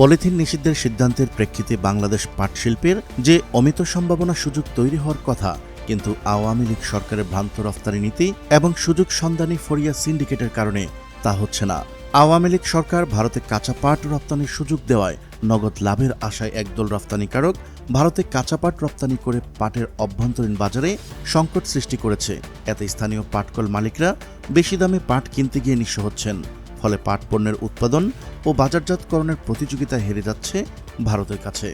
Polythene নিষিদ্ধের সিদ্ধান্তের প্রেক্ষিতে বাংলাদেশ পাট শিল্পের যে অমিত সম্ভাবনা সুযোগ তৈরি হওয়ার কথা, কিন্তু আওয়ামী লীগ সরকারের ভ্রান্ত রফতানি নীতি এবং সুযোগ সন্ধানী ফরিয়া সিন্ডিকেটের কারণে তা হচ্ছে না। আওয়ামী লীগ সরকার ভারতে কাঁচা পাট রপ্তানির সুযোগ দেওয়ায় নগদ লাভের আশায় একদল রপ্তানিকারক ভারতে কাঁচা পাট রপ্তানি করে পাটের অভ্যন্তরীণ বাজারে সংকট সৃষ্টি করেছে। এতে স্থানীয় পাটকল মালিকরা বেশি দামে পাট কিনতে গিয়ে নিঃস্ব হচ্ছেন। ফলে পাট পণ্যের উৎপাদন ও বাজারজাতকরণের প্রতিযোগিতা হেরে যাচ্ছে ভারতের কাছে।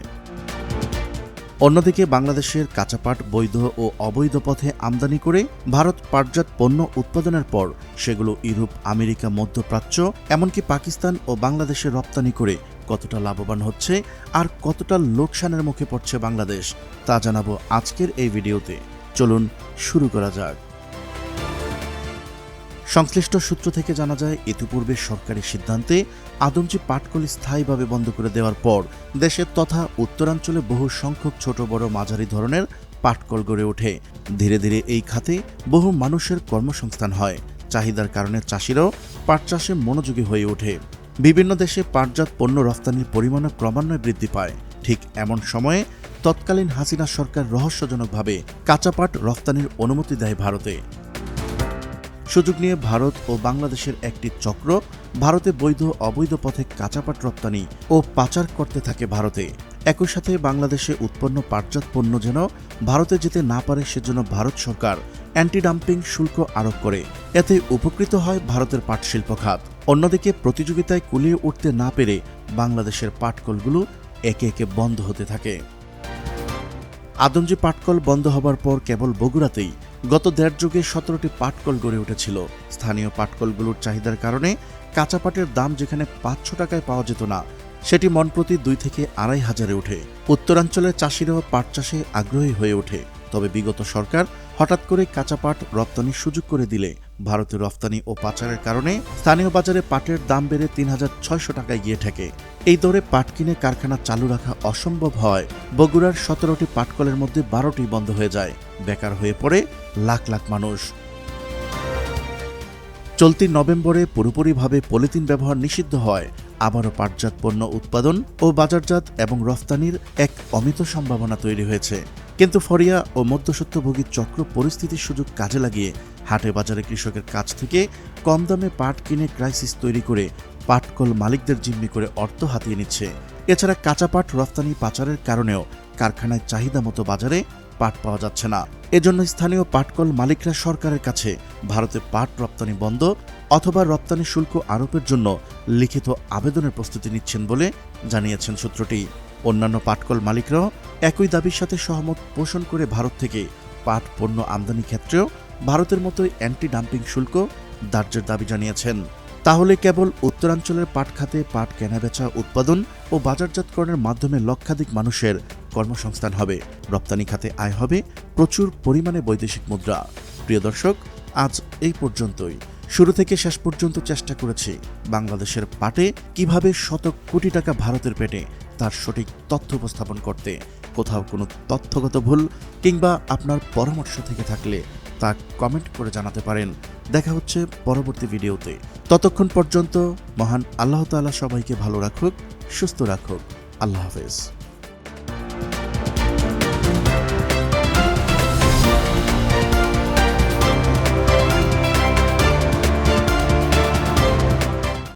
অন্যদিকে বাংলাদেশের কাঁচা পাট বৈধ ও অবৈধ পথে আমদানি করে ভারত পাটজাত পণ্য উৎপাদনের পর সেগুলো ইউরোপ, আমেরিকা, মধ্যপ্রাচ্য, এমনকি পাকিস্তান ও বাংলাদেশে রপ্তানি করে কতটা লাভবান হচ্ছে আর কতটা লোকসানের মুখে পড়ছে বাংলাদেশ, তা জানাব আজকের এই ভিডিওতে। চলুন, শুরু করা যাক। সংশ্লিষ্ট সূত্র থেকে জানা যায়, ইতিপূর্বে সরকারি সিদ্ধান্তে আদমজি পাটকলি স্থায়ীভাবে বন্ধ করে দেওয়ার পর দেশের তথা উত্তরাঞ্চলে বহু সংখ্যক ছোট, বড়, মাঝারি ধরনের পাটকল গড়ে ওঠে। ধীরে ধীরে এই খাতে বহু মানুষের কর্মসংস্থান হয়। চাহিদার কারণে চাষিরাও পাট চাষে মনোযোগী হয়ে ওঠে। বিভিন্ন দেশে পাটজাত পণ্য রফতানির পরিমাণও ক্রমান্বয়ে বৃদ্ধি পায়। ঠিক এমন সময়ে তৎকালীন হাসিনা সরকার রহস্যজনকভাবে কাঁচা পাট রফতানির অনুমতি দেয় ভারতে। সুযোগ নিয়ে ভারত ও বাংলাদেশের একটি চক্র, ভারতে বৈধ অবৈধ পথে কাঁচাপাট রপ্তানি ও পাচার করতে থাকে ভারতে। একই সাথে বাংলাদেশে উৎপন্ন পাটজাত পণ্য যেন ভারতে যেতে না পারে সেজন্য ভারত সরকার অ্যান্টি ডাম্পিং শুল্ক আরোপ করে। এতে উপকৃত হয় ভারতের পাট শিল্প খাত। অন্যদিকে প্রতিযোগিতায় কুলিয়ে উঠতে না পেরে বাংলাদেশের পাটকলগুলো একে একে বন্ধ হতে থাকে। আদমজি পাটকল বন্ধ হবার পর কেবল বগুড়াতেই গত দেড় যুগে সতেরোটি পাটকল গড়ে উঠেছিল। স্থানীয় পাটকলগুলোর চাহিদার কারণে কাঁচা পাটের দাম যেখানে পাঁচশো টাকায় পাওয়া যেত না, সেটি মন প্রতি দুই থেকে আড়াই হাজারে ওঠে। উত্তরাঞ্চলের চাষিরাও পাট চাষে আগ্রহী হয়ে ওঠে। তবে বিগত সরকার হঠাৎ করে কাঁচা পাট রপ্তানির সুযোগ করে দিলে ভারতের রপ্তানি ও পাচারের কারণে স্থানীয় বাজারে পাটের দাম বেড়ে তিন হাজার ছয়শো টাকায় গিয়ে ঠেকে। এই দরে পাট কিনে কারখানা চালু রাখা অসম্ভব হয়। বগুড়ার সতেরোটি পাটকলের মধ্যে বারোটি বন্ধ হয়ে যায়। বেকার হয়ে পড়ে লাখ লাখ মানুষ। চলতি নভেম্বরে পুরোপুরিভাবে পলিথিন ব্যবহার নিষিদ্ধ হয়। আবারও পাটজাত পণ্য উৎপাদন ও বাজারজাত এবং রফতানির এক অমিত সম্ভাবনা তৈরি হয়েছে। কিন্তু ফরিয়া ও মধ্যসত্ত্বভোগী চক্র পরিস্থিতির সুযোগ কাজে লাগিয়ে হাটে বাজারে কৃষকের কাছ থেকে কম দামে পাট কিনে ক্রাইসিস তৈরি করে পাটকল মালিকদের জিম্মি করে অর্থ হাতিয়ে নিচ্ছে। এছাড়া কাঁচা পাট রফতানি পাচারের কারণেও কারখানায় চাহিদা মতো বাজারে পাট পাওয়া যাচ্ছে না। এজন্য স্থানীয় পাটকল মালিকরা সরকারের কাছে ভারতে পাট রপ্তানি বন্ধ অথবা রপ্তানি শুল্ক আরোপের জন্য লিখিত আবেদনের প্রস্তুতি নিচ্ছেন বলে জানিয়েছেন সূত্রটি। অন্যান্য পাটকল মালিকরাও একই দাবির সাথে সহমত পোষণ করে ভারত থেকে পাট পণ্য আমদানি ক্ষেত্রেও ভারতের মতোই অ্যান্টি ডাম্পিং শুল্ক ধার্যের দাবি জানিয়েছেন। তাহলে কেবল উত্তরাঞ্চলের পাট খাতে পাট কেনাবেচা উৎপাদন ও বাজারজাতকরণের মাধ্যমে লক্ষাধিক মানুষের কর্মসংস্থান হবে। রপ্তানি খাতে আয় হবে, প্রচুর পরিমাণে বৈদেশিক মুদ্রা। প্রিয় দর্শক, আজ এই পর্যন্তই। শুরু থেকে শেষ পর্যন্ত চেষ্টা করেছি বাংলাদেশের পাটে কীভাবে শত কোটি টাকা ভারতের পেটে তার সঠিক তথ্য উপস্থাপন করতে, কোথাও কোনো তথ্যগত ভুল কিংবা আপনার পরামর্শ থেকে থাকলে তা কমেন্ট করে জানাতে পারেন। দেখা হচ্ছে পরবর্তী ভিডিওতে। ততক্ষণ পর্যন্ত মহান আল্লাহ তাআলা সবাইকে ভালো রাখুক, সুস্থ রাখুক। আল্লাহ হাফেজ।